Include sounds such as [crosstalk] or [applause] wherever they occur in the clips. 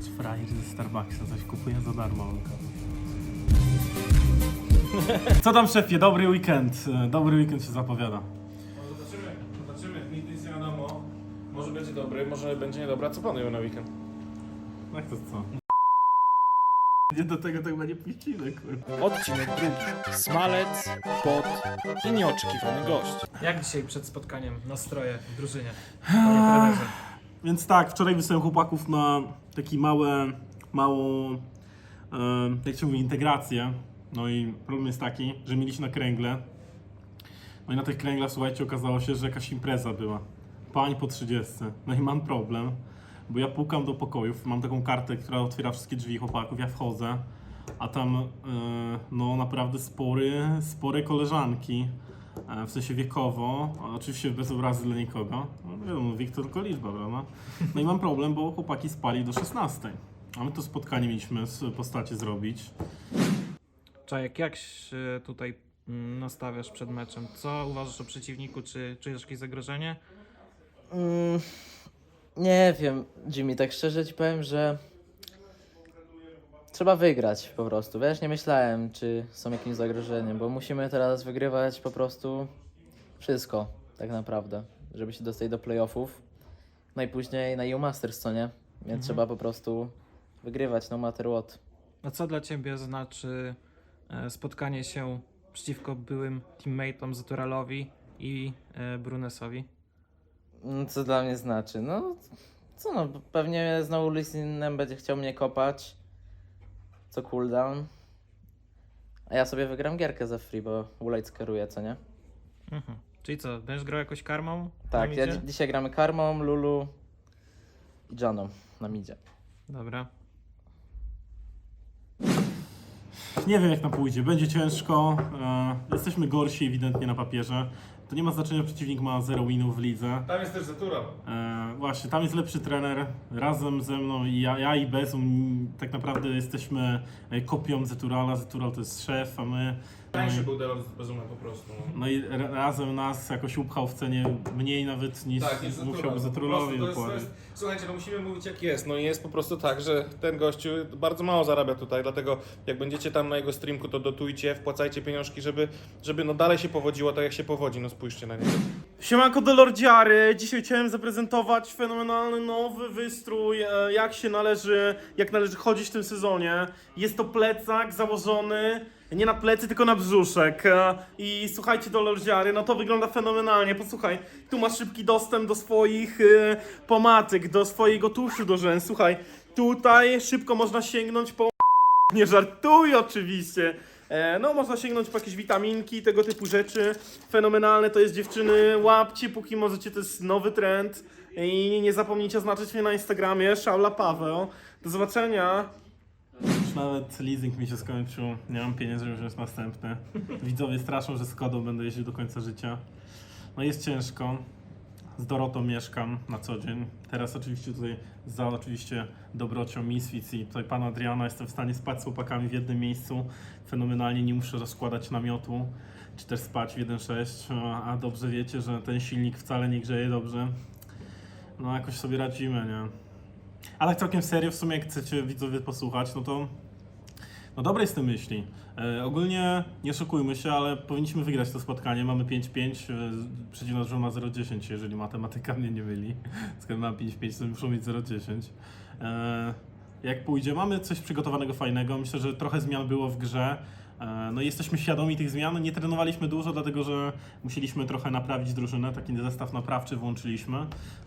Patrz, frajer ze Starbucksa coś kupuje za darmo. [laughs] Co tam szefie? Dobry weekend. E, Dobry weekend się zapowiada. No zobaczymy, zobaczymy, nigdy nic nie wiadomo. Może będzie dobry, może będzie niedobry. A co planują na weekend? Jak to co? Nie do tego tego nie puścimy, kurwa. Odcinek drugi. Smalec, pot i nieoczekiwany gość. Jak dzisiaj przed spotkaniem nastroje w drużynie? Panie trenerze. Więc tak, wczoraj wysłałem chłopaków na taki małe, małą, e, jak się mówi, integrację. No i problem jest taki, że mieliśmy na kręgle. No i na tych kręglach, słuchajcie, okazało się, że jakaś impreza była. Pań po 30. No i mam problem, bo ja pukam do pokojów, mam taką kartę, która otwiera wszystkie drzwi chłopaków, ja wchodzę, a tam e, no naprawdę spory, spore koleżanki. E, W sensie wiekowo, oczywiście bez obrazy dla nikogo. No wiadomo, wiek to tylko liczba, prawda? No i mam problem, bo chłopaki spali do 16. A my to spotkanie mieliśmy z postaci zrobić. Czajek, jak się tutaj mm, nastawiasz przed meczem? Co uważasz o przeciwniku? Czy czujesz jakieś zagrożenie? Mm, nie wiem, Jimmy, tak szczerze ci powiem, że trzeba wygrać po prostu. Wiesz, nie myślałem, czy są jakimś zagrożeniem, bo musimy teraz wygrywać po prostu wszystko, tak naprawdę, żeby się dostać do playoffów. No i później na EU Masters, co nie? Więc trzeba po prostu wygrywać, no matter what. A co dla ciebie znaczy e, spotkanie się przeciwko byłym teammateom Zaturalowi i e, Brunesowi? Mm, Co dla mnie znaczy? No, co no, pewnie znowu Lysinem będzie chciał mnie kopać. Co cooldown. A ja sobie wygram gierkę za free, bo Ulejt skeruje, co nie? Mhm. Czyli co, będziesz grał jakoś karmą? Tak, ja dzi- dzisiaj gramy Karmą, Lulu i Janą na midzie. Dobra. Nie wiem jak nam pójdzie, będzie ciężko. E, jesteśmy gorsi ewidentnie na papierze. To nie ma znaczenia, przeciwnik ma 0 winów w lidze. Tam jest też Zatura. E, właśnie, tam jest lepszy trener. Razem ze mną i ja, ja i Bezum tak naprawdę jesteśmy e, kopią Zeturala. Zetural to jest szef, a my... Tańszy był Delor z Bezumem po prostu. no. No i ra- razem nas jakoś upchał w cenie mniej nawet niż Tak, Zatura. musiałby Zeturalowi jest- dokładnie. jest- Słuchajcie, no musimy mówić jak jest. No i jest po prostu tak, że ten gościu bardzo mało zarabia tutaj, dlatego jak będziecie tam na jego streamku, to dotujcie, wpłacajcie pieniążki, żeby, żeby no dalej się powodziło tak jak się powodzi. No spójrzcie na niego. Siemanko do Lordziary. Dzisiaj chciałem zaprezentować fenomenalny nowy wystrój, e, jak się należy, jak należy chodzić w tym sezonie. Jest to plecak założony nie na plecy, tylko na brzuszek. E, I słuchajcie do Lordziary, no to wygląda fenomenalnie. Posłuchaj, tu masz szybki dostęp do swoich e, pomatyk, do swojego tuszu do rzęs. Słuchaj, tutaj szybko można sięgnąć po nie żartuję oczywiście. E, no, można sięgnąć po jakieś witaminki, tego typu rzeczy. Fenomenalne to jest dziewczyny. Łapcie, póki możecie, to jest nowy trend. I nie zapomnijcie oznaczyć mnie na Instagramie, Szaula Paweł. Do zobaczenia. Już nawet leasing mi się skończył. Nie mam pieniędzy, już jest następny. Widzowie straszą, że z kodą będę jeździł do końca życia. No jest ciężko. Z Dorotą mieszkam na co dzień. Teraz oczywiście tutaj za oczywiście dobrocią Misfits i tutaj pana Adriana jestem w stanie spać z chłopakami w jednym miejscu. Fenomenalnie nie muszę rozkładać namiotu czy też spać w 1.6, a- dobrze wiecie, że ten silnik wcale nie grzeje dobrze. No jakoś sobie radzimy, nie? Ale całkiem serio w sumie jak chcecie widzowie posłuchać, no to no dobre jest te myśli. E, ogólnie nie szokujmy się, ale powinniśmy wygrać to spotkanie. Mamy 5-5, e, przeciwna drużyna ma 0-10, jeżeli matematyka mnie nie myli. [laughs] Skoro mam 5-5, to muszą mieć 0-10. E, jak pójdzie, mamy coś przygotowanego fajnego. Myślę, że trochę zmian było w grze. E, No jesteśmy świadomi tych zmian. Nie trenowaliśmy dużo, dlatego że musieliśmy trochę naprawić drużynę. Taki zestaw naprawczy włączyliśmy,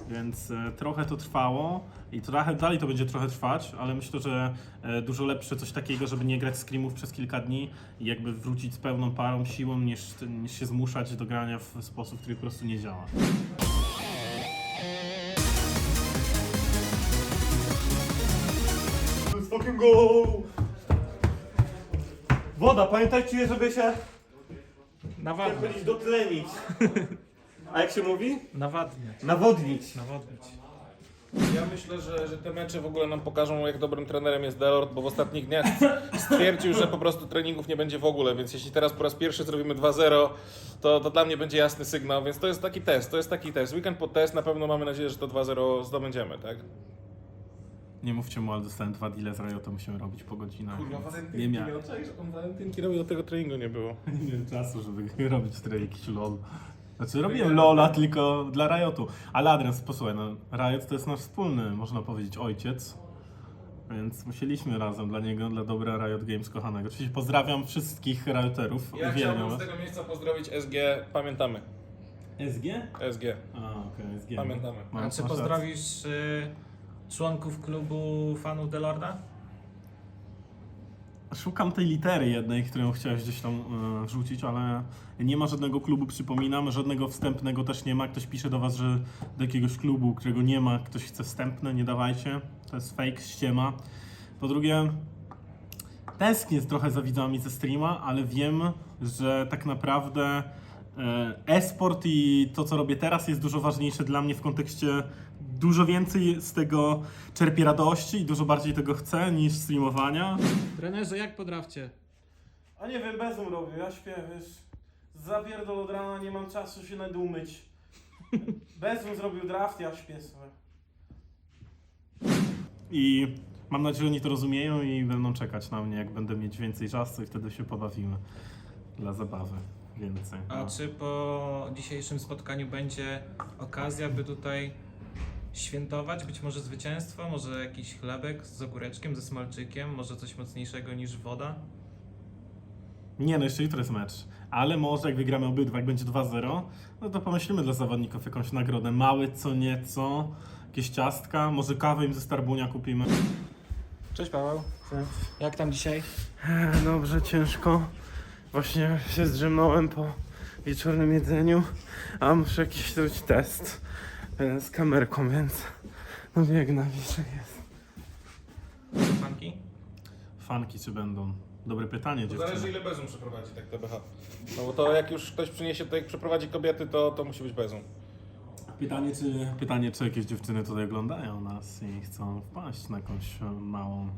więc e, trochę to trwało i trochę dalej to będzie trochę trwać, ale myślę, że e, dużo lepsze coś takiego, żeby nie grać screamów przez kilka dni i jakby wrócić z pełną parą, siłą, niż, niż się zmuszać do grania w sposób, który po prostu nie działa. Let's fucking go! Woda, pamiętajcie, żeby się Nawadniać. dotlenić. A jak się mówi? Nawadniać. Nawodnić. Nawodnić. Ja myślę, że, że te mecze w ogóle nam pokażą, jak dobrym trenerem jest Delort, bo w ostatnich dniach stwierdził, że po prostu treningów nie będzie w ogóle, więc jeśli teraz po raz pierwszy zrobimy 2-0, to, to dla mnie będzie jasny sygnał, więc to jest taki test, to jest taki test. Weekend pod test, na pewno mamy nadzieję, że to 2-0 zdobędziemy, tak? Nie mówcie mu, ale dostałem dwa deale z Riota, musimy robić po godzinach. Kurwa, więc walentynki nie miał on walentynki robił, do tego treningu nie było. [laughs] Nie miałem czasu, żeby [laughs] robić tutaj jakiś LOL. Znaczy robiłem LOLa tylko dla Riotu. Ale Adrian, posłuchaj, no Riot to jest nasz wspólny, można powiedzieć, ojciec. Więc musieliśmy razem dla niego, dla dobra Riot Games kochanego. Oczywiście pozdrawiam wszystkich Rioterów. Ja Uwielbiam chciałbym z was. tego miejsca pozdrowić SG, pamiętamy. SG? SG, A, okej, SG. pamiętamy. Mam- A czy masz pozdrowisz y, członków klubu fanów The Lorda? Szukam tej litery jednej, którą chciałeś gdzieś tam e, wrzucić, ale nie ma żadnego klubu, przypominam, żadnego wstępnego też nie ma. Ktoś pisze do was, że do jakiegoś klubu, którego nie ma, ktoś chce wstępne, nie dawajcie. To jest fake, ściema. Po drugie, tęsknię trochę za widzami ze streama, ale wiem, że tak naprawdę e, e-sport i to, co robię teraz jest dużo ważniejsze dla mnie w kontekście dużo więcej z tego czerpię radości i dużo bardziej tego chcę niż streamowania. Trenerze, jak po drafcie? A nie wiem, bezum robię, ja śpię, wiesz. Zapierdol od rana, nie mam czasu się nawet umyć. [laughs] Bezum zrobił draft, ja śpię sobie. I mam nadzieję, że oni to rozumieją i będą czekać na mnie, jak będę mieć więcej czasu i wtedy się pobawimy. Dla zabawy. Więcej. A No. czy po dzisiejszym spotkaniu będzie okazja, by tutaj świętować być może zwycięstwo, może jakiś chlebek z ogóreczkiem, ze smalczykiem, może coś mocniejszego niż woda? Nie, no jeszcze jutro jest mecz. Ale może jak wygramy obydwa, jak będzie 2-0, no to pomyślimy dla zawodników jakąś nagrodę. Małe co nieco, jakieś ciastka, może kawę im ze Starbunia kupimy. Cześć Paweł. Jak tam dzisiaj? Dobrze, ciężko. Właśnie się zdrzemnąłem po wieczornym jedzeniu, a muszę jakiś zrobić test z kamerką, więc no biegnę, wiesz jak jest. Fanki? Fanki czy będą? Dobre pytanie, To zależy dziewczyny. ile bezum przeprowadzi tak TBH. No bo to jak już ktoś przyniesie tutaj, przeprowadzi kobiety, to, to musi być bezum. Pytanie czy, pytanie, czy jakieś dziewczyny tutaj oglądają nas i chcą wpaść na jakąś e, małą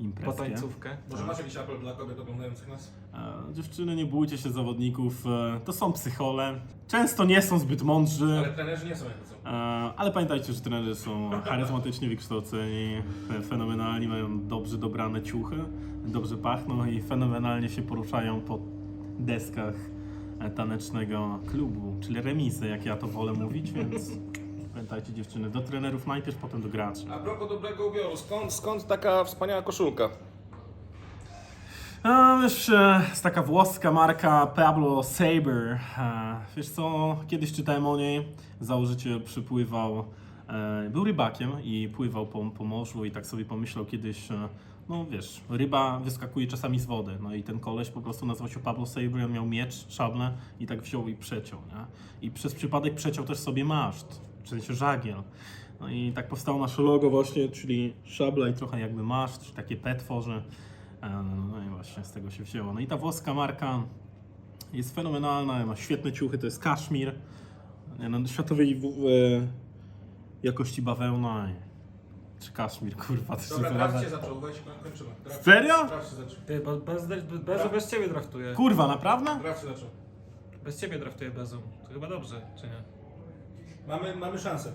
imprezkę. tańcówkę? Może masz jakiś apel dla kobiet oglądających nas? E, Dziewczyny, nie bójcie się zawodników, e, to są psychole. Często nie są zbyt mądrzy. Ale trenerzy nie są jak to są. E, Ale pamiętajcie, że trenerzy są charyzmatycznie wykształceni, fe- fenomenalni, mają dobrze dobrane ciuchy, dobrze pachną i fenomenalnie się poruszają po deskach e, tanecznego klubu, czyli remizy, jak ja to wolę mówić, więc [laughs] pamiętajcie dziewczyny, do trenerów najpierw, potem do graczy. A propos dobrego ubioru, skąd, skąd taka wspaniała koszulka? A wiesz, e, jest taka włoska marka Pablo Saber. E, Wiesz co, kiedyś czytałem o niej. Założyciel przypływał, e, był rybakiem i pływał po, po morzu i tak sobie pomyślał kiedyś, e, no wiesz, ryba wyskakuje czasami z wody. No i ten koleś po prostu nazywał się Pablo Saber, on miał miecz, szablę i tak wziął i przeciął, nie? I przez przypadek przeciął też sobie maszt, w sensie żagiel. No i tak powstało nasze logo właśnie, czyli szabla i trochę jakby maszt, czy takie P tworzy. E, No i właśnie z tego się wzięło. No i ta włoska marka jest fenomenalna, ma świetne ciuchy, to jest kaszmir. No, światowej w, w, jakości bawełna. i- Czy kaszmir, kurwa, to się Dobra, wyraża- draft się zaczął, weź koń- kończymy. Draft, Serio? Draft się zaczął. Ty, bo bez, bez, bez, bez ciebie draftuję. Kurwa, naprawdę? Draft się zaczął. Bez ciebie draftuję Bezum. To chyba dobrze, czy nie? Mamy, mamy szansę.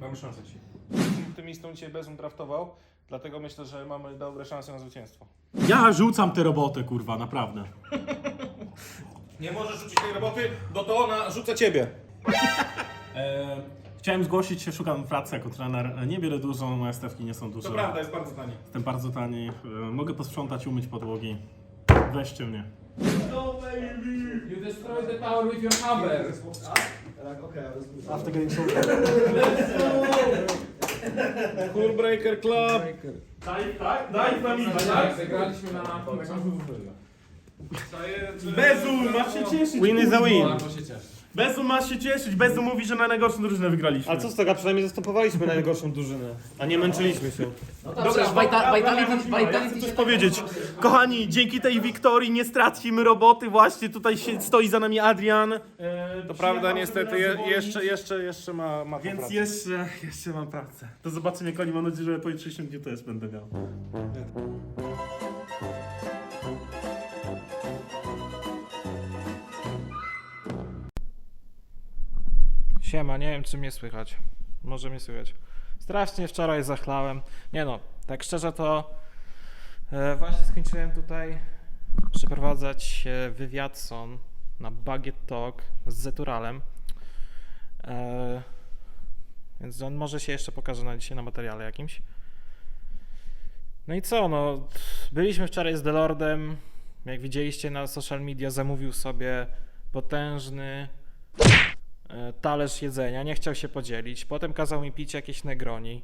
Mamy szansę dzisiaj. Optymistą dzisiaj bezum draftował, dlatego myślę, że mamy dobre szanse na zwycięstwo. Ja rzucam tę robotę, kurwa, naprawdę. [laughs] Nie możesz rzucić tej roboty, bo to ona rzuca ciebie. E, chciałem zgłosić się, szukam pracy jako trener. E, Nie biorę dużo, moje stawki nie są duże. To prawda, jest bardzo tanie. Jestem bardzo tani. E, mogę posprzątać, umyć podłogi. Weźcie mnie. You destroy the tower with your hammer. [laughs] Cool Breaker Club. Daj, tak? Daj z nami, Tak, zagraliśmy na na Bezu, masz się cieszyć. Win is a win. Się. Bezu masz się cieszyć. Bezu mówi, że na najgorszą drużynę wygraliśmy. Ale co z tego, przynajmniej zastępowaliśmy najgorszą drużynę, a nie męczyliśmy się. Dobra, Przecież Vita- dobra, Vitality- ja chcę Vitality coś się- powiedzieć. Kochani, dzięki tej wiktorii nie stracimy roboty. Właśnie tutaj się, stoi za nami Adrian. E, To prawda, niestety, je, jeszcze, jeszcze, jeszcze ma, ma Więc poprawę. jeszcze, jeszcze mam pracę. To zobaczymy jak oni. Mam nadzieję, że po jutrzejszym dniu też będę miał. Siema, nie wiem czy mnie słychać. Może mnie słychać. Strasznie wczoraj zachlałem. Nie no, tak szczerze to e, właśnie skończyłem tutaj przeprowadzać e, wywiad son na Bagiet Talk z Zeturalem. E, więc on może się jeszcze pokaże na dzisiaj na materiale jakimś. No i co, no byliśmy wczoraj z Delordem. Jak widzieliście na social media, zamówił sobie potężny talerz jedzenia, nie chciał się podzielić. Potem kazał mi pić jakieś Negroni.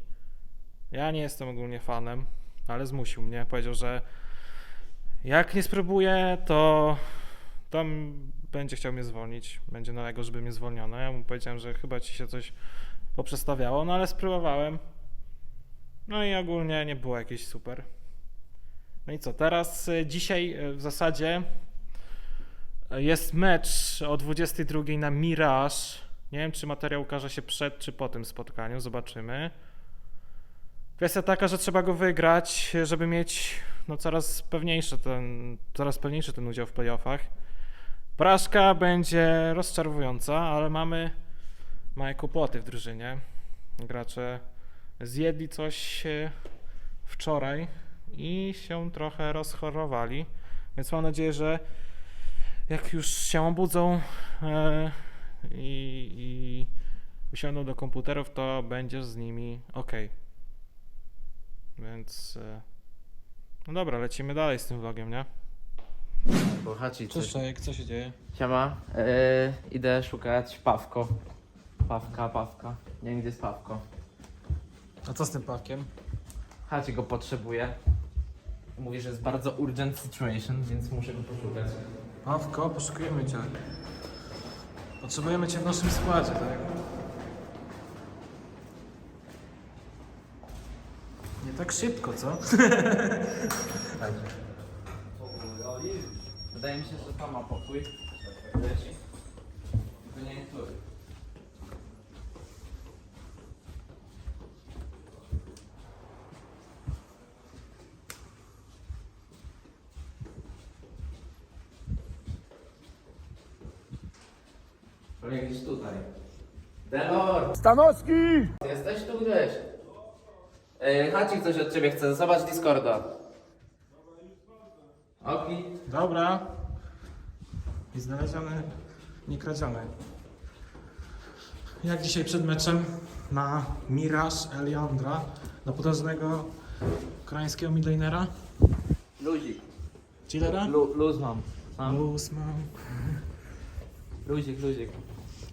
Ja nie jestem ogólnie fanem, ale zmusił mnie. Powiedział, że jak nie spróbuję, to tam będzie chciał mnie zwolnić. Będzie nalegał, żeby mnie zwolniono. Ja mu powiedziałem, że chyba ci się coś poprzestawiało, no ale spróbowałem. No i ogólnie nie było jakieś super. No i co, teraz y, dzisiaj y, w zasadzie jest mecz o 22 na Mirage. Nie wiem, czy materiał ukaże się przed czy po tym spotkaniu, zobaczymy. Kwestia taka, że trzeba go wygrać, żeby mieć no, coraz, pewniejszy ten, coraz pewniejszy ten udział w playoffach. Porażka będzie rozczarowująca, ale mamy małe kłopoty w drużynie. Gracze zjedli coś e, wczoraj i się trochę rozchorowali, więc mam nadzieję, że jak już się obudzą e, i, i usiądą do komputerów, to będzie z nimi ok. Więc e, no dobra, lecimy dalej z tym vlogiem, nie? Bo Hachi, Cześć, Czajek, co się dzieje? Siema, yy, idę szukać Pawko. Pawka, Pawka. Nie wiem, gdzie jest Pawko. A co z tym pakiem? Hachi go potrzebuje. Mówi, że jest bardzo urgent situation, więc muszę go poszukać. Pawko, poszukujemy cię. Potrzebujemy cię w naszym składzie, tak? Nie tak szybko, co? [laughs] Wydaje mi się, że tam ma pokój. Leci. Nie który. Pewnie gdzieś tutaj. Delor! Stanowski! Jesteś tu gdzieś? Yy, Hacik coś od ciebie chce, zobacz Discorda. Oki. Dobra. I znaleziony, nie kradziony. Jak dzisiaj przed meczem na Mirage Eliandra, na potężnego ukraińskiego midlanera, Luzik. chillera. Lu, luz mam. mam. Luz mam. Luzik, luzik.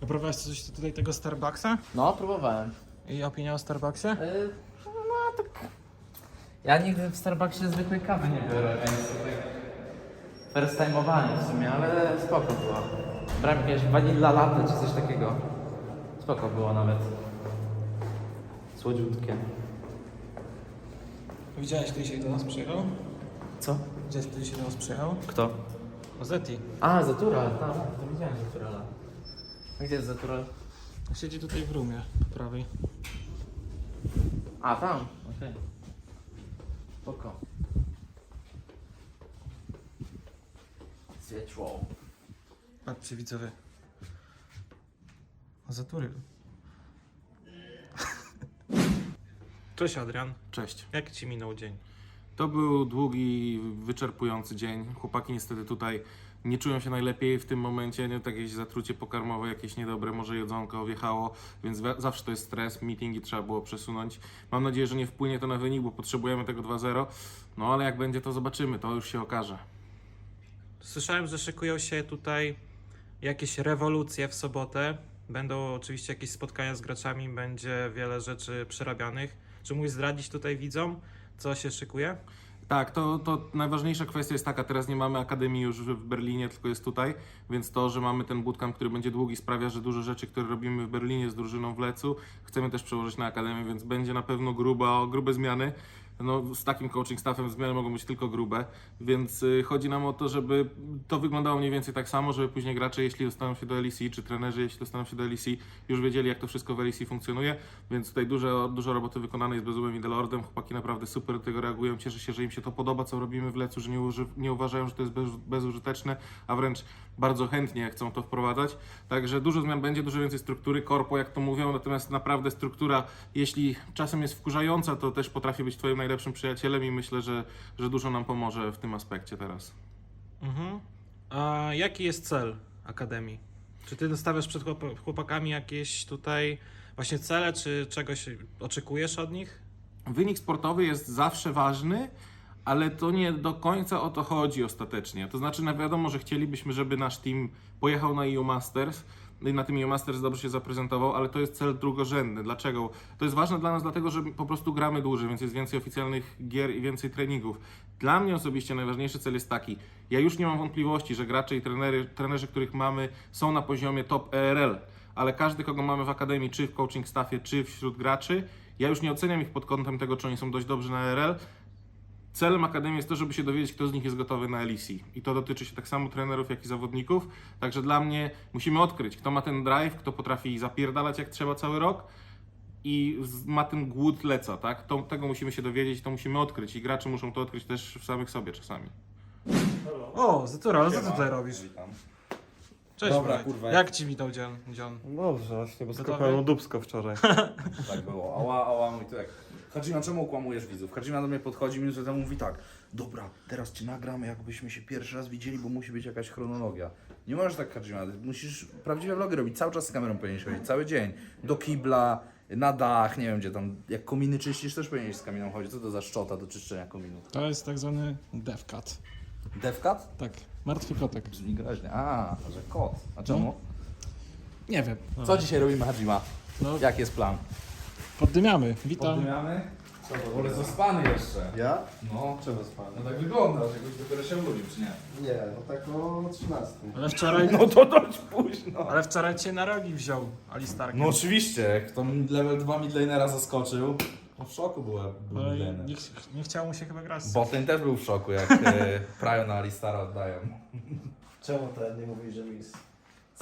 Próbowałeś coś tutaj tego Starbucksa? No, próbowałem. I opinia o Starbucksie? Yy, no tak. Ja nigdy w Starbucksie zwykłej kawy nie biorę, więc tak first time'owanie w sumie, ale spoko było. Brałem jakieś vanilla latte czy coś takiego. Spoko było nawet. Słodziutkie. Widziałeś, kto dzisiaj do nas przyjechał? Co? Widziałeś, kto dzisiaj do nas przyjechał? Kto? Zeti. A, Zatural, tam. To widziałem Zaturala. A Gdzie jest Zatural? Siedzi tutaj w roomie po prawej. A, tam. Okej. Spoko. Zwieczło. Patrzcie widzowie. Zaturyl. Cześć Adrian. Cześć. Jak ci minął dzień? To był długi, wyczerpujący dzień. Chłopaki niestety tutaj nie czują się najlepiej w tym momencie. Nie, tak jakieś zatrucie pokarmowe, jakieś niedobre, może jedzonko wjechało, więc zawsze to jest stres. Meetingi trzeba było przesunąć. Mam nadzieję, że nie wpłynie to na wynik, bo potrzebujemy tego 2-0. No ale jak będzie, to zobaczymy. To już się okaże. Słyszałem, że szykują się tutaj jakieś rewolucje w sobotę. Będą oczywiście jakieś spotkania z graczami, będzie wiele rzeczy przerabianych. Czy mógłbyś zdradzić tutaj widzom, co się szykuje? Tak, to, to najważniejsza kwestia jest taka, teraz nie mamy akademii już w Berlinie, tylko jest tutaj, więc to, że mamy ten bootcamp, który będzie długi, sprawia, że dużo rzeczy, które robimy w Berlinie z drużyną w Lecu, chcemy też przełożyć na akademię, więc będzie na pewno gruba, grube zmiany. No, z takim coaching staffem zmiany mogą być tylko grube, więc y, chodzi nam o to, żeby to wyglądało mniej więcej tak samo, żeby później gracze, jeśli dostaną się do LEC, czy trenerzy, jeśli dostaną się do LEC, już wiedzieli, jak to wszystko w LEC funkcjonuje, więc tutaj dużo, dużo roboty wykonanej z Bezumem i Delordem. Chłopaki naprawdę super do tego reagują. Cieszę się, że im się to podoba, co robimy w Lecu, że nie, uży, nie uważają, że to jest bez, bezużyteczne, a wręcz bardzo chętnie chcą to wprowadzać. Także dużo zmian będzie, dużo więcej struktury, korpo, jak to mówią, natomiast naprawdę struktura, jeśli czasem jest wkurzająca, to też potrafi być Twoim najlepszym przyjacielem i myślę, że, że dużo nam pomoże w tym aspekcie teraz. Mhm. A jaki jest cel Akademii? Czy ty dostawiasz przed chłop- chłopakami jakieś tutaj właśnie cele, czy czegoś oczekujesz od nich? Wynik sportowy jest zawsze ważny, ale to nie do końca o to chodzi ostatecznie. To znaczy, no wiadomo, że chcielibyśmy, żeby nasz team pojechał na EU Masters no i na tym EU Masters dobrze się zaprezentował, ale to jest cel drugorzędny. Dlaczego? To jest ważne dla nas dlatego, że po prostu gramy dłużej, więc jest więcej oficjalnych gier i więcej treningów. Dla mnie osobiście najważniejszy cel jest taki. Ja już nie mam wątpliwości, że gracze i trenery, trenerzy, których mamy, są na poziomie top ERL, ale każdy, kogo mamy w akademii, czy w coaching staffie, czy wśród graczy, ja już nie oceniam ich pod kątem tego, czy oni są dość dobrzy na ERL. Celem Akademii jest to, żeby się dowiedzieć, kto z nich jest gotowy na LEC. I to dotyczy się tak samo trenerów, jak i zawodników. Także dla mnie musimy odkryć, kto ma ten drive, kto potrafi zapierdalać jak trzeba cały rok i ma ten głód leca, tak? To, tego musimy się dowiedzieć, to musimy odkryć i gracze muszą to odkryć też w samych sobie czasami. O, Zetura, ale co ty tutaj robisz? Cześć, Dobra, kurwa. Jak ci witał dzień? dzień? Dobrze, właśnie, bo Gotowy? skopałem dubsko wczoraj. [laughs] Tak było. Ała, ała, mój tyłek. Hadzima, czemu okłamujesz widzów? Hadzima do mnie podchodzi minutę temu mówi tak. Dobra, teraz cię nagram, jakbyśmy się pierwszy raz widzieli, bo musi być jakaś chronologia. Nie możesz tak, Hadzima. Musisz prawdziwe vlogy robić. Cały czas z kamerą powinieneś chodzić. Cały dzień. Do kibla, na dach, nie wiem gdzie tam. Jak kominy czyścisz, też powinieneś z kaminą chodzić. Co to za szczota do czyszczenia kominu? To jest tak zwany devcat. Devcat? Tak, martwy kotek. Brzmi groźnie. A, że kot. A czemu? Nie wiem. Co dzisiaj robimy, Hadzima? No. Jaki jest plan? Poddymiamy. Witam. Poddymiamy? Ale zaspany jeszcze. Ja? No. Czego spałem? No tak wyglądasz, jakoś dopiero się obudził, czy nie? Nie, no tak o 13. Ale wczoraj, No to dość późno. ale wczoraj cię na rogi wziął Alistark. No oczywiście, jak to level 2 midlanera zaskoczył, no w szoku była, był No i nie, ch- nie chciało mu się chyba grać. Botlane też był w szoku, jak e, [laughs] Prajo na Alistara oddają. [laughs] Czemu ten nie mówili, że mis?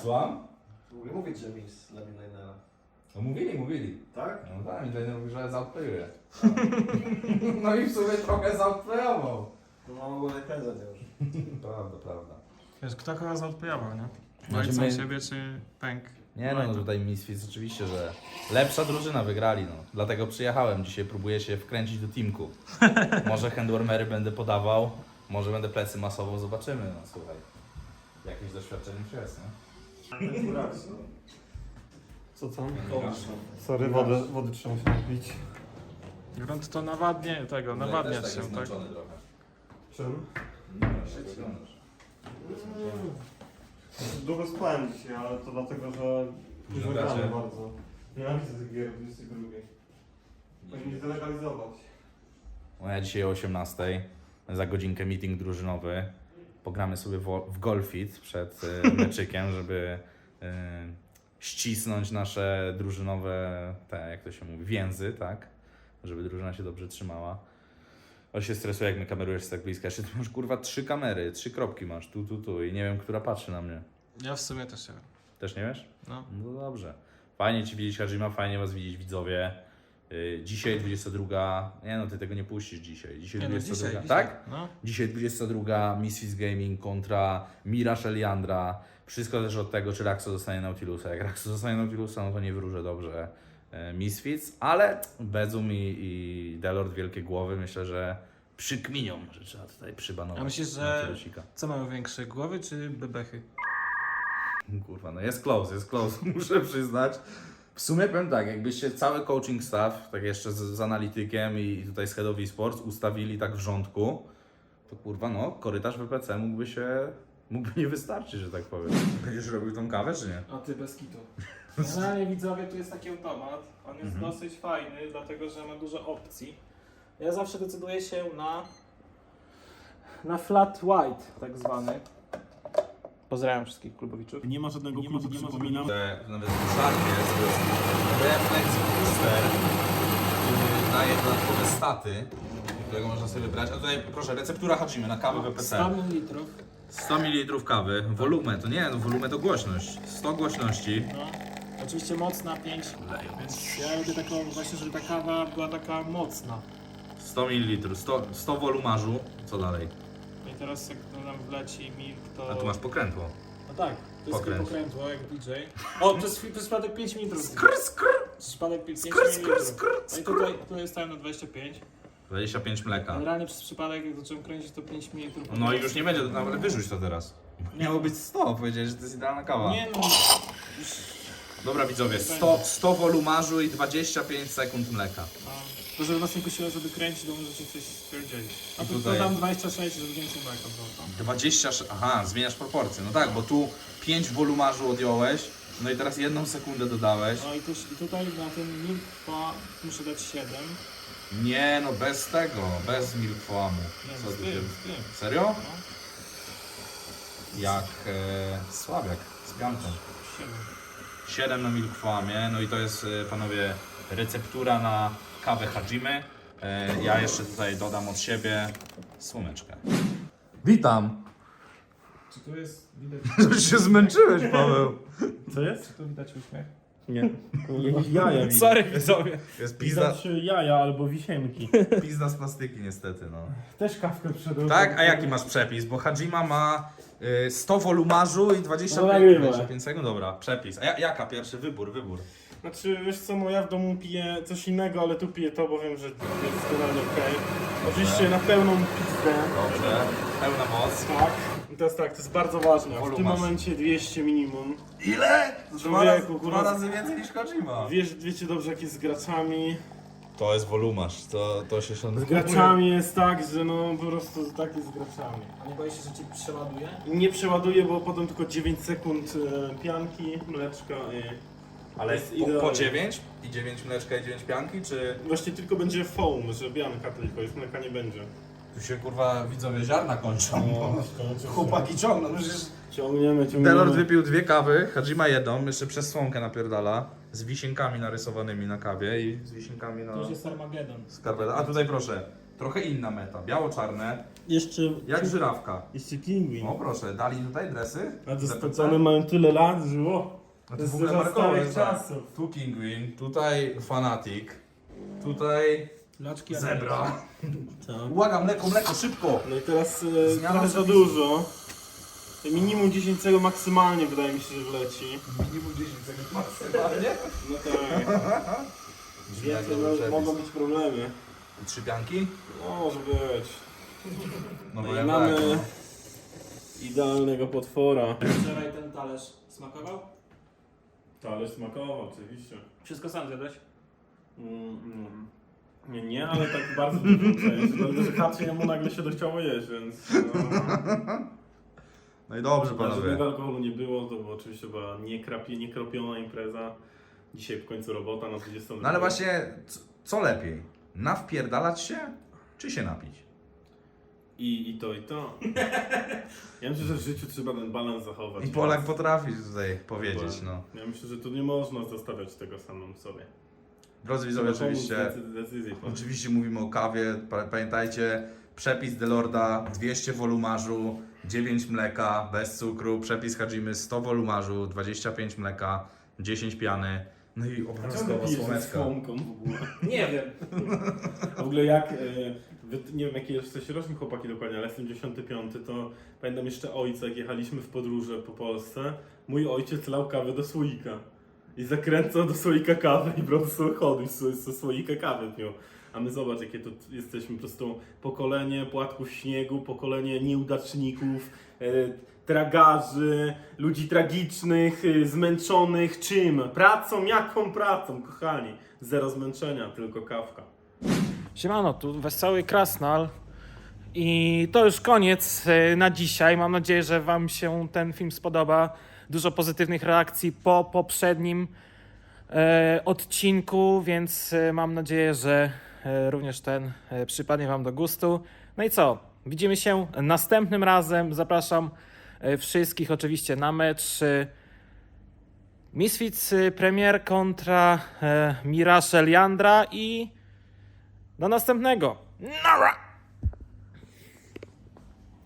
Słucham? W ogóle mówić, że mis dla Midlinera. No mówili, mówili. Tak? No tak, midlaner mówi, że zautplayuje. [laughs] No i w sumie trochę zautplayował. No w ogóle pędzę już. Prawda, prawda. Wiesz, kto kogo zaodpowiadał, nie? Znaczy Ojcem my- siebie czy pęk? Nie no, no tutaj Misfits oczywiście, że lepsza drużyna wygrali, no. Dlatego przyjechałem, dzisiaj próbuję się wkręcić do teamku. [laughs] Może handwarmery będę podawał, może będę plecy masowo, zobaczymy, no słuchaj. Jakieś doświadczenie już jest, nie? Co tam? Sorry, wodę, wody trzeba się napić. Grunt to nawadnie tego, nawadniać Też się, tak? zmęczony trochę. Czym? No, jak wyglądasz. Długo spałem dzisiaj, ale to dlatego, że dużo Gracie? gramy bardzo. Nienawidzę tych gier 22. Powinni zdelegalizować. No ja dzisiaj o 18 za godzinkę meeting drużynowy. Pogramy sobie wo- w golfit przed e, [laughs] meczykiem, żeby e, ścisnąć nasze drużynowe, te, jak to się mówi, więzy, tak? Żeby drużyna się dobrze trzymała. O się stresuje, jak mnie kamerujesz z tak bliska. Jeszcze ty masz kurwa trzy kamery, trzy kropki masz, tu, tu, tu i nie wiem, która patrzy na mnie. Ja w sumie też nie wiem. Też nie wiesz? No. No dobrze. Fajnie Ci widzieć Hajima, fajnie Was widzieć widzowie. Yy, dzisiaj 22. Nie no, Ty tego nie puścisz dzisiaj. Dzisiaj Nie no, 22. dzisiaj, tak? dzisiaj. No. Dzisiaj 22. Misfits Gaming kontra Miraż Eliandra. Wszystko też od tego, czy Raxo zostanie Nautilusa. Jak Raxo zostanie Nautilusa, no to nie wróżę dobrze Misfits, ale Bezum i, i Delord Wielkie Głowy myślę, że przykminią, że trzeba tutaj przybanować A myślisz, że-. Co mają większe, głowy czy bebechy? Kurwa, no jest close, jest close, [laughs] muszę przyznać. W sumie powiem tak, jakbyście cały coaching staff, tak jeszcze z, z analitykiem i tutaj z Head of Esports ustawili tak w rządku, to kurwa no, korytarz WPC mógłby się, mógłby nie wystarczyć, że tak powiem. Będziesz robił tą kawę, czy nie? A ty bez kitu. Generalnie widzowie, tu jest taki automat. On jest Mhm. dosyć fajny, dlatego że ma dużo opcji. Ja zawsze decyduję się na na flat white, tak zwany. Pozdrawiam wszystkich klubowiczów. Nie ma żadnego klubu, przypominam. Że nawet w żarcie jest refleks booster, który daje dodatkowe staty którego można sobie wybrać. A tutaj proszę, receptura Hajimy na kawę WPC. 100 ml. 100 ml kawy, wolumen, to nie, no wolumen to głośność. 100 głośności. No. Oczywiście mocna 5, więc ja robię taką właśnie, żeby ta kawa była taka mocna. 100 ml, 100, 100 wolumarzu. Co dalej? I teraz jak nam wleci milk, to... A tu masz pokrętło. No tak, to jest Pokręt. pokrętło jak DJ. O, przez, przez przypadek 5 ml. Skr, skr, przypadek 5 skr, ml. skr, skr, No i skr. tutaj, tutaj stałem na 25. 25 mleka. Generalnie przez przypadek jak zacząłem kręcić to 5 ml. No i już nie będzie, no ale wyrzuć to teraz. Miało być 100, powiedziałeś, że to jest idealna kawa. Nie no, Dobra widzowie, 100, 100 wolumarzu i 25 sekund mleka. a, to żeby was nie kusiło, żeby kręcić, to możecie coś stwierdzić. A tu to dam 26, żeby więcej mleka było tam. 26, aha, zmieniasz proporcje. No tak, bo tu 5 wolumarzu odjąłeś, no i teraz jedną sekundę dodałeś. No i, też, i tutaj na ten milk pa muszę dać 7. Nie, no bez tego, bez milkfoamu. Nie, Co z ty tym, tym? z tym. Serio? No, Jak e, słabiak z pianką. 7. 7 na milkfoamie, no i to jest e, panowie receptura na kawę Hajimy. E, ja jeszcze tutaj dodam od siebie słomeczkę. Witam! Czy tu jest widać, [laughs] Już się zmęczyłeś, Paweł. Co jest? czy tu widać uśmiech? Nie. Jaja. Sorry widzowie. Jest pizda, Widać jaja albo wisienki. pizda z plastyki niestety, no. Też kawkę przedłużę. Tak, a jaki masz przepis? Bo Hajima ma y, 100 wolumarzu i 25, No nagrywaj. 25 sekund. Dobra, przepis. A ja, jaka pierwszy wybór, wybór? Znaczy, wiesz co, no ja w domu piję coś innego, ale tu piję to, bo wiem, że to jest generalnie okej. Oczywiście na pełną pizzę. Dobrze, pełna moc. Tak. I teraz tak, to jest bardzo ważne. W tym momencie 200 minimum. Ile? Dwa razy- dwa razy więcej niż Hajima. Wiesz, wiecie dobrze jak jest z graczami. To jest wolumarz, to, to się szanuje. Z graczami jest tak, że no po prostu tak jest z graczami. A nie boisz się, że ci przeładuje? Nie przeładuję, bo potem tylko 9 sekund e, pianki, mleczka i... Ale jest po, idealnie. po 9? I 9 mleczka i 9 pianki, czy... Właśnie tylko będzie foam, że bianka tylko, już mleka nie będzie. Tu się kurwa widzowie ziarna kończą. się. Chłopaki ciągną, przecież... Ciągniemy, ciągniemy. Delord wypił dwie kawy, Hajima jedną, jeszcze przez słomkę napierdala. Z wisienkami narysowanymi na kawie i z wisienkami na To jest Armagedon. skarpetę. A tutaj proszę, trochę inna meta, biało-czarne, Jeszcze... jak żyrawka. Jeszcze pingwin. O proszę, dali tutaj dresy? A te ZPC? stacony mają tyle lat, że o, A to w ogóle za markowe starych jest tak. czasów. Tu Kingwin, tutaj Fanatic, tutaj Laczki Zebra. Tak. Uwaga, mleko, mleko, szybko! No i teraz e, Zmiana trochę za dużo. Minimum 10 cego maksymalnie wydaje mi się, że wleci. Minimum 10 sekund maksymalnie. No tak. Więcej no, mogą być problemy. I trzy pianki? No, może być. No No bo i ja mamy tak, no. idealnego potwora. Wczoraj ten talerz smakował? Talerz smakował, oczywiście. Wszystko sam zjadłeś? Mm, mm. Nie, nie, ale tak bardzo część. Dlatego, że Hacie mu nagle się dochciało jeść, więc... No, No i dobrze żadnego panowie. alkoholu nie było, to była oczywiście była niekropiona impreza. Dzisiaj w końcu robota na 20. No ale właśnie, c- co lepiej? Nawpierdalać się, czy się napić? I, I to, i to. Ja myślę, że w życiu trzeba ten balans zachować. I Polak potrafi tutaj powiedzieć, no. Ja myślę, że tu nie można zostawiać tego samym sobie. Drodzy widzowie, oczywiście, podjąć. oczywiście mówimy o kawie. Pa- Pamiętajcie, przepis Delorda 200 wolumarzu, 9 mleka, bez cukru. Przepis Hajimy 100 wolumarzu, 25 mleka, 10 piany. No i obowiązkowo słomeczka. słomką w ogóle? [laughs] Nie wiem. A w ogóle jak, e, wy, nie wiem jaki jesteście rocznik chłopaki dokładnie, ale jestem 95, to pamiętam jeszcze ojca, jak jechaliśmy w podróże po Polsce, mój ojciec lał kawę do słoika. I zakręcał do słoika kawy i chodził z, ze słoika kawy pił. A my zobacz, jakie tu jesteśmy po prostu pokolenie płatków śniegu, pokolenie nieudaczników, e, tragarzy, ludzi tragicznych, e, zmęczonych czym? Pracą? Jaką pracą, kochani? Zero zmęczenia, tylko kawka. Siemano, tu Wesoły Krasnal. I to już koniec e, na dzisiaj. Mam nadzieję, że Wam się ten film spodoba. Dużo pozytywnych reakcji po poprzednim e, odcinku, więc e, mam nadzieję, że e, również ten przypadnie Wam do gustu. No i co? Widzimy się następnym razem. Zapraszam wszystkich oczywiście na mecz. Misfits Premier kontra e, Mirage Eliandra i do następnego. Nara!